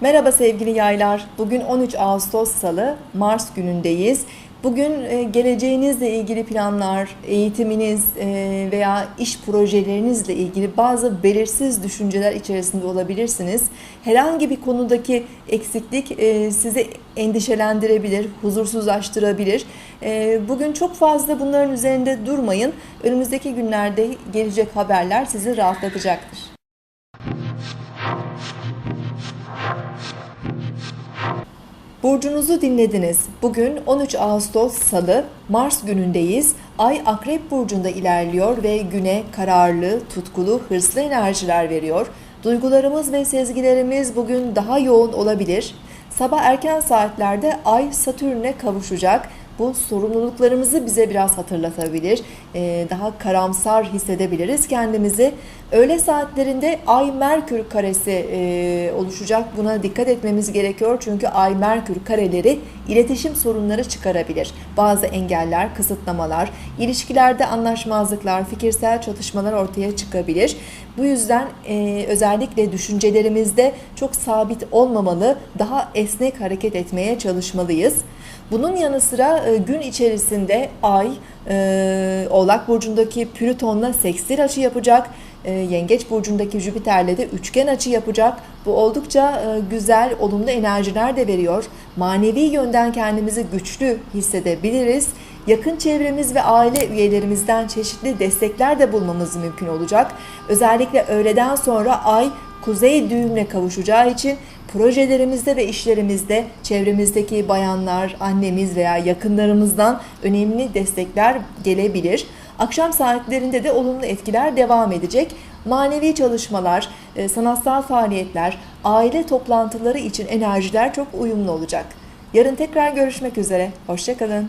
Merhaba sevgili yaylar. Bugün 13 Ağustos Salı, Mars günündeyiz. Bugün e, geleceğinizle ilgili planlar, eğitiminiz e, veya iş projelerinizle ilgili bazı belirsiz düşünceler içerisinde olabilirsiniz. Herhangi bir konudaki eksiklik e, sizi endişelendirebilir, huzursuzlaştırabilir. Bugün çok fazla bunların üzerinde durmayın. Önümüzdeki günlerde gelecek haberler sizi rahatlatacaktır. Burcunuzu dinlediniz. Bugün 13 Ağustos Salı, Mars günündeyiz. Ay Akrep Burcu'nda ilerliyor ve güne kararlı, tutkulu, hırslı enerjiler veriyor. Duygularımız ve sezgilerimiz bugün daha yoğun olabilir. Sabah erken saatlerde Ay Satürn'e kavuşacak bu sorumluluklarımızı bize biraz hatırlatabilir. Ee, daha karamsar hissedebiliriz kendimizi. Öğle saatlerinde Ay Merkür karesi e, oluşacak. Buna dikkat etmemiz gerekiyor. Çünkü Ay Merkür kareleri iletişim sorunları çıkarabilir. Bazı engeller, kısıtlamalar, ilişkilerde anlaşmazlıklar, fikirsel çatışmalar ortaya çıkabilir. Bu yüzden e, özellikle düşüncelerimizde çok sabit olmamalı, daha esnek hareket etmeye çalışmalıyız. Bunun yanı sıra e, gün içerisinde Ay e, Oğlak Burcu'ndaki Plüton'la sekstil açı yapacak. E, Yengeç Burcu'ndaki Jüpiter'le de üçgen açı yapacak. Bu oldukça güzel, olumlu enerjiler de veriyor. Manevi yönden kendimizi güçlü hissedebiliriz. Yakın çevremiz ve aile üyelerimizden çeşitli destekler de bulmamız mümkün olacak. Özellikle öğleden sonra Ay kuzey düğümle kavuşacağı için projelerimizde ve işlerimizde çevremizdeki bayanlar, annemiz veya yakınlarımızdan önemli destekler gelebilir. Akşam saatlerinde de olumlu etkiler devam edecek. Manevi çalışmalar, e, sanatsal faaliyetler, aile toplantıları için enerjiler çok uyumlu olacak. Yarın tekrar görüşmek üzere. Hoşçakalın.